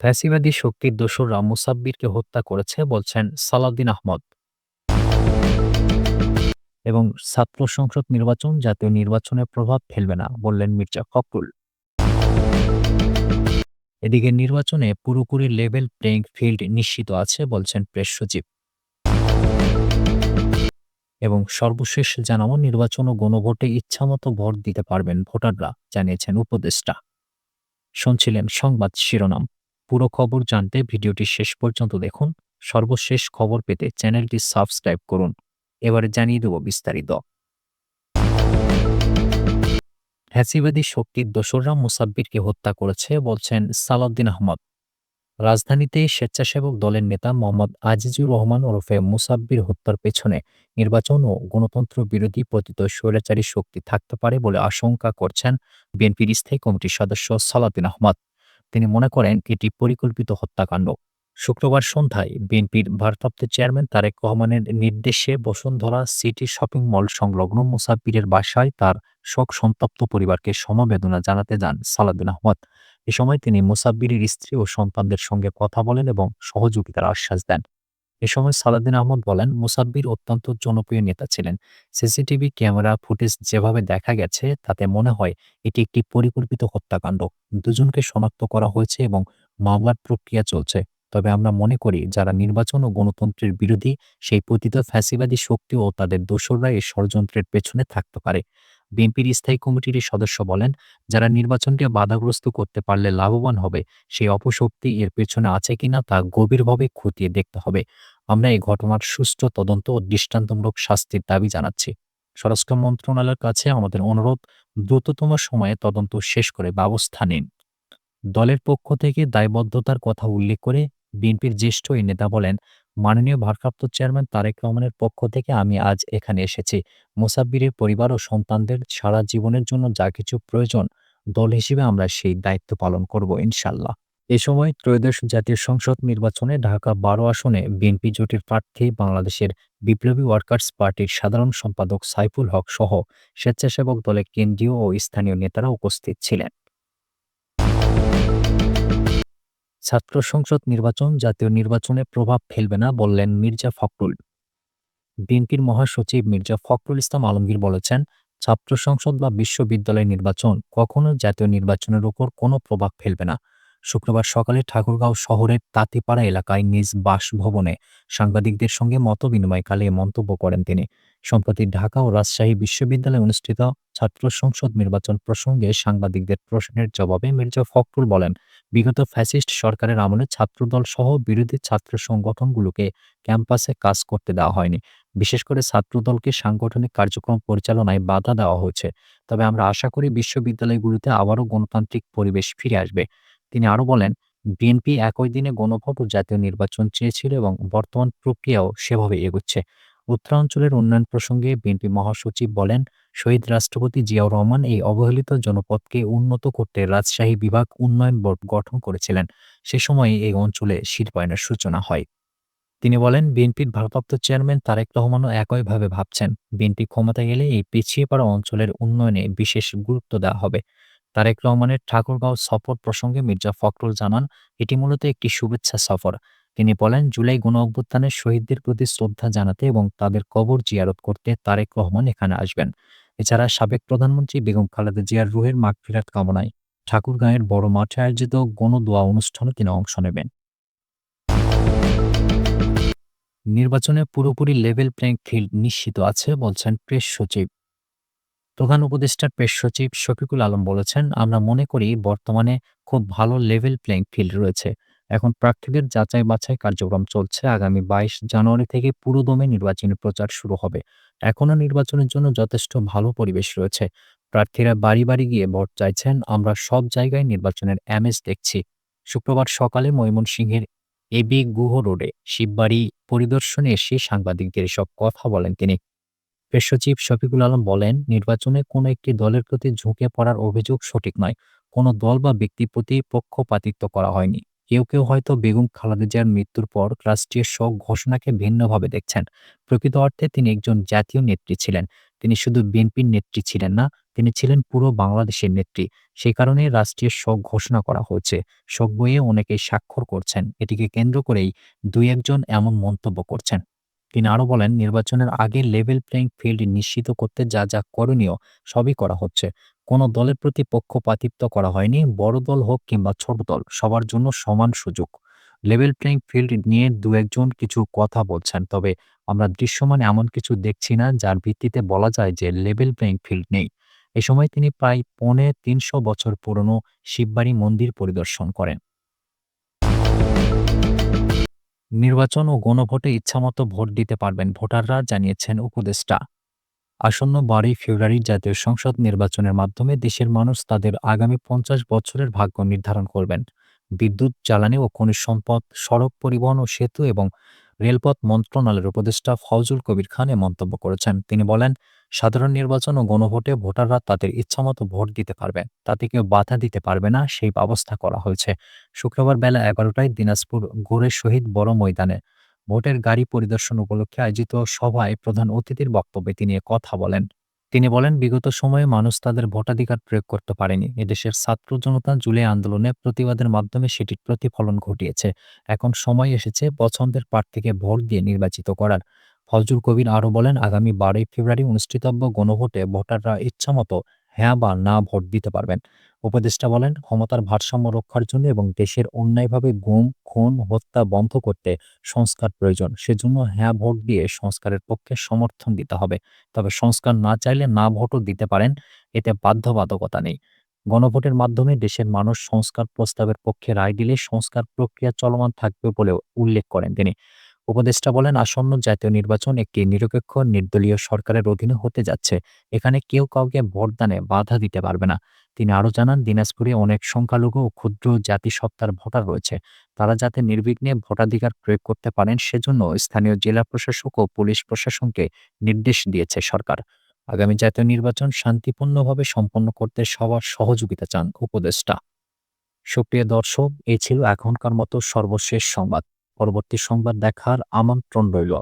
ফ্যাসিবাদী শক্তির দোসররা মুসাব্বিরকে হত্যা করেছে বলছেন সালাউদ্দিন আহমদ। এবং ছাত্র সংসদ নির্বাচন জাতীয় নির্বাচনে প্রভাব ফেলবে না, বললেন মির্জা ফখরুল। এদিকে নির্বাচনে পুরোপুরি লেভেল প্লেইং ফিল্ড নিশ্চিত আছে বলছেন প্রেস সচিব। এবং সর্বশেষ জানাব নির্বাচন ও গণভোটে ইচ্ছামতো ভোট দিতে পারবেন ভোটাররা, জানিয়েছেন উপদেষ্টা। শুনছিলেন সংবাদ শিরোনাম। পুরো খবর জানতে ভিডিওটি শেষ পর্যন্ত দেখুন। সর্বশেষ খবর পেতে চ্যানেলটি সাবস্ক্রাইব করুন। এবারে জানিয়ে দেব বিস্তারিত। ফ্যাসিবাদী শক্তির দোসররা মুসাব্বিরকে হত্যা করেছে বলছেন সালাউদ্দিন আহমদ। রাজধানীতে স্বেচ্ছাসেবক দলের নেতা মোহাম্মদ আজিজুর রহমান ওরফে মুসাব্বির হত্যার পেছনে নির্বাচন ও গণতন্ত্র বিরোধী পতিত স্বৈরাচারী শক্তি থাকতে পারে বলে আশঙ্কা করছেন বিএনপির স্থায়ী কমিটির সদস্য সালাউদ্দিন আহমদ। তিনি মনে করেন এটি পরিকল্পিত হত্যাকাণ্ড। শুক্রবার সন্ধ্যায় বিএনপির ভারপ্রাপ্ত চেয়ারম্যান তারেক রহমানের নির্দেশে বসুন্ধরা সিটি শপিং মল সংলগ্ন মুসাফিরের বাসায় তার শোক সন্তপ্ত পরিবারকে সমবেদনা জানাতে যান সালাদিন আহমদ। এ সময় তিনি মুসাব্বিরের স্ত্রী ও সন্তানদের সঙ্গে কথা বলেন এবং সহযোগিতার আশ্বাস দেন। এ সময় সালাউদ্দিন আহমদ বলেন, মুসাব্বির অত্যন্ত জনপ্রিয় নেতা ছিলেন। সিসিটিভি ক্যামেরা ফুটেজ যেভাবে দেখা গেছে, তাতে মনে হয় এটি একটি পরিকল্পিত হত্যাকাণ্ড। দুজনকে শনাক্ত করা হয়েছে এবং মামলার প্রক্রিয়া চলছে। তবে আমরা মনে করি, যারা নির্বাচন ও গণতন্ত্রের বিরোধী, সেই পতিত ফ্যাসিবাদী শক্তি ও তাদের দোসররা এই ষড়যন্ত্রের পেছনে থাকতে পারে। বিএনপির স্থায়ী কমিটির সদস্য বলেন, যারা নির্বাচনকে বাধাগ্রস্ত করতে পারলে লাভবান হবে, সেই অপশক্তি এর পেছনে আছে কিনা তা গভীরভাবে খতিয়ে দেখতে হবে। আমরা এই ঘটনার সুষ্ঠু তদন্ত ও দৃষ্টান্তমূলক শাস্তির দাবি জানাচ্ছি। স্বরাষ্ট্র মন্ত্রণালয়ের কাছে আমাদের অনুরোধ, দ্রুততম সময়ে তদন্ত শেষ করে ব্যবস্থা নিন। দলের পক্ষ থেকে দায়বদ্ধতার কথা উল্লেখ করে বিএনপির জ্যেষ্ঠ এই নেতা বলেন মাননীয় ভারপ্রাপ্ত চেয়ারম্যান তারেক রহমানের পক্ষ থেকে আমি আজ এখানে এসেছি। মোসাব্বিরের পরিবার ও সন্তানদের সারা জীবনের জন্য যা কিছু প্রয়োজন, দল হিসেবে আমরা সেই দায়িত্ব পালন করব ইনশাল্লাহ এ সময় ত্রয়োদশ জাতীয় সংসদ নির্বাচনে ঢাকা বারো আসনে বিএনপি জোটের প্রার্থী, বাংলাদেশের বিপ্লবী ওয়ার্কার্স পার্টির সাধারণ সম্পাদক সাইফুল হক সহ স্বেচ্ছাসেবক দলের কেন্দ্রীয় ও স্থানীয় নেতারা উপস্থিত ছিলেন। ছাত্র সংসদ নির্বাচন জাতীয় নির্বাচনে প্রভাব ফেলবে না বললেন মির্জা ফখরুল। বিএনপির মহাসচিব মির্জা ফখরুল ইসলাম আলমগীর বলেছেন, ছাত্র সংসদ বা বিশ্ববিদ্যালয় নির্বাচন কখনো জাতীয় নির্বাচনের উপর কোনো প্রভাব ফেলবে না। শুক্রবার সকালে ঠাকুরগাঁও শহরের তাঁতিপাড়া এলাকায় নিজ বাসভবনে সাংবাদিকদের সঙ্গে মত বিনিময়কালে এ মন্তব্য করেন তিনি। সম্প্রতি ঢাকা ও রাজশাহী বিশ্ববিদ্যালয়ে অনুষ্ঠিত ছাত্র সংসদ নির্বাচন প্রসঙ্গে সাংবাদিকদের প্রশ্নের জবাবে মির্জা ফখরুল বলেন, বিগত ফ্যাসিস্ট সরকারের আমলে ছাত্রদল সহ বিরোধী ছাত্র সংগঠনগুলোকে ক্যাম্পাসে কাজ করতে দেওয়া হয়নি। বিশেষ করে ছাত্রদলকে সাংগঠনিক কার্যক্রম পরিচালনায় বাধা দেওয়া হয়েছে। তবে আমরা আশা করি বিশ্ববিদ্যালয়গুলোতে আবারও গণতান্ত্রিক পরিবেশ ফিরে আসবে। তিনি আরও বলেন, বিএনপি একই দিনে গণভোট ও জাতীয় নির্বাচন চেয়েছিল এবং বর্তমান প্রক্রিয়াও সেভাবে এগোচ্ছে। উত্তরাঞ্চলের উন্নয়ন প্রসঙ্গে বিএনপি মহাসচিব বলেন, শহীদ রাষ্ট্রপতি জিয়াউর রহমান এই অবহেলিত জনপদকে উন্নত করতে রাজশাহী বিভাগ উন্নয়ন বোর্ড গঠন করেছিলেন। সে সময়ে এই অঞ্চলে শিল্পায়নের সূচনা হয়। তিনি বলেন, বিএনপির ভারপ্রাপ্ত চেয়ারম্যান তারেক রহমানও একইভাবে ভাবছেন, বিএনপি ক্ষমতা গেলে এই পিছিয়ে পড়া অঞ্চলের উন্নয়নে বিশেষ গুরুত্ব দেওয়া হবে। তারেক রহমানের ঠাকুরগাঁও সফর প্রসঙ্গে মির্জা ফখরুল জানান, এটি মূলত একটি শুভেচ্ছা সফর। তিনি বলেন, জুলাই গণ অভ্যুত্থানের শহীদদের প্রতি শ্রদ্ধা জানাতে এবং তাদের কবর জিয়ারত করতে তারেক রহমান এখানে আসবেন। এছাড়া সাবেক প্রধানমন্ত্রী বেগম খালেদা জিয়ার রুহের মাগফিরাত কামনায় ঠাকুরগাঁয়ের বড় মাঠে আয়োজিত গণদোয়া অনুষ্ঠানে তিনি অংশ নেবেন। নির্বাচনে পুরোপুরি লেভেল প্লেইং ফিল্ড নিশ্চিত আছে বলছেন প্রেস সচিব। প্রধান উপদেষ্টার প্রেস সচিব শফিকুল আলম বলেছেন, আমরা মনে করি বর্তমানে খুব ভালো লেভেল প্লেইং ফিল্ড রয়েছে। এখন প্রার্থীদের যাচাই বাছাই কার্যক্রম চলছে। আগামী বাইশ জানুয়ারি থেকে পুরোদমে নির্বাচনী প্রচার শুরু হবে। এখনও নির্বাচনের জন্য যথেষ্ট ভালো পরিবেশ রয়েছে। প্রার্থীরা বাড়ি বাড়ি গিয়ে ভোট চাইছেন। আমরা সব জায়গায় নির্বাচনের অ্যামেজ দেখছি। শুক্রবার সকালে ময়মনসিংহের এবি গুহ রোডে শিববাড়ি পরিদর্শনে এসে সাংবাদিকদের এসব কথা বলেন তিনি। সচিব শফিকুল আলম বলেন, নির্বাচনে কোনো একটি দলের প্রতি ঝুঁকে পড়ার অভিযোগ সঠিক নয়। কোনো দল বা ব্যক্তির প্রতি পক্ষপাতিত্ব করা হয়নি। কেউ কেউ হয়তো বেগম খালেদা জিয়ার মৃত্যুর পর রাষ্ট্রীয় শোক ঘোষণাকে ভিন্নভাবে দেখছেন। প্রকৃত অর্থে তিনি একজন জাতীয় নেত্রী ছিলেন। তিনি শুধু বিএনপির নেত্রী ছিলেন না, তিনি ছিলেন পুরো বাংলাদেশের নেত্রী। সেই কারণে রাষ্ট্রীয় শোক ঘোষণা করা হয়েছে। শোক বইয়ে অনেকেই স্বাক্ষর করছেন। এটিকে কেন্দ্র করেই দুই একজন এমন মন্তব্য করছেন। তিনি আরও বলেন, নির্বাচনের আগে লেভেল প্লেইং ফিল্ড নিশ্চিত করতে যা যা করণীয় সবই করা হচ্ছে। কোনো দলের প্রতি পক্ষপাতিত্ব করা হয়নি, বড় দল হোক কিংবা ছোট দল, সবার জন্য সমান সুযোগ। লেভেল প্লেইং ফিল্ড নিয়ে দু একজন কিছু কথা বলছেন, তবে আমরা দৃশ্যমান এমন কিছু দেখছি না, যার ভিত্তিতে বলা যায় যে লেভেল প্লেইং ফিল্ড নেই। এ সময় তিনি প্রায় পৌনে তিনশো বছর পুরনো শিববাড়ি মন্দির পরিদর্শন করেন। নির্বাচন ও গণভোটে ইচ্ছামতো ভোট দিতে পারবেন ভোটাররা, জানিয়েছেন উপদেষ্টা। আসন্ন বারোই ফেব্রুয়ারি জাতীয় সংসদ নির্বাচনের মাধ্যমে দেশের মানুষ তাদের আগামী পঞ্চাশ বছরের ভাগ্য নির্ধারণ করবেন। বিদ্যুৎ, জ্বালানি ও খনিজ সম্পদ, সড়ক পরিবহন ও সেতু এবং রেলপথ মন্ত্রণালয়ের উপদেষ্টা ফজল কবির খান এ মন্তব্য করেছেন। তিনি বলেন, সাধারণ নির্বাচন ও গণভোটে ভোটাররা তাদের ইচ্ছামতো ভোট দিতে পারবে, তাতে কেউ বাধা দিতে পারবে না, সেই ব্যবস্থা করা হয়েছে। শুক্রবার বেলা এগারোটায় দিনাজপুর গোরে শহীদ বড় ময়দানে ভোটের গাড়ি পরিদর্শন উপলক্ষে আয়োজিত সভায় প্রধান অতিথির বক্তব্যে তিনি কথা বলেন। তিনি বলেন, বিগত সময়ে মানুষ তাদের ভোটাধিকার প্রয়োগ করতে পারেনি। এদেশের ছাত্র জনতা জুলাই আন্দোলনে প্রতিবাদের মাধ্যমে সেটির প্রতিফলন ঘটিয়েছে। এখন সময় এসেছে পছন্দের প্রার্থীকে ভোট দিয়ে নির্বাচিত করার। ফজলুল কবির আরও বলেন, আগামী বারোই ফেব্রুয়ারি অনুষ্ঠিতব্য গণভোটে ভোটাররা ইচ্ছামতো হ্যাঁ বা না ভোট দিতে পারবেন। উপদেষ্টা বলেন, ক্ষমতার ভারসাম্য রক্ষার জন্য এবং দেশের অন্যায়ভাবে গুম, খুন, হত্যা বন্ধ করতে সংস্কার প্রয়োজন। সেজন্য হ্যাঁ ভোট দিয়ে সংস্কারের পক্ষে সমর্থন দিতে হবে। তবে সংস্কার না চাইলে না ভোটও দিতে পারেন, এতে বাধ্যবাধকতা নেই। গণভোটের মাধ্যমে দেশের মানুষ সংস্কার প্রস্তাবের পক্ষে রায় দিলে সংস্কার প্রক্রিয়া চলমান থাকবে বলেও উল্লেখ করেন তিনি। উপদেষ্টা বলেন, আসন্ন জাতীয় নির্বাচন একটি নিরপেক্ষ, নির্দলীয় সরকারের অধীনে হতে যাচ্ছে। এখানে কেউ কাউকে ভোটদানে বাধা দিতে পারবে না। তিনি আরও জানান, দিনাজপুরে অনেক সংখ্যালঘু ও ক্ষুদ্র জাতিসত্তার ভোটার রয়েছে। তারা যাতে নির্বিঘ্নে ভোটাধিকার প্রয়োগ করতে পারেন, সেজন্য স্থানীয় জেলা প্রশাসক ও পুলিশ প্রশাসনকে নির্দেশ দিয়েছে সরকার। আগামী জাতীয় নির্বাচন শান্তিপূর্ণভাবে সম্পন্ন করতে সবার সহযোগিতা চান উপদেষ্টা। সুপ্রিয় দর্শক, এ ছিল এখনকার মতো সর্বশেষ সংবাদ। পরবর্তী সংবাদ দেখার আমন্ত্রণ রইল।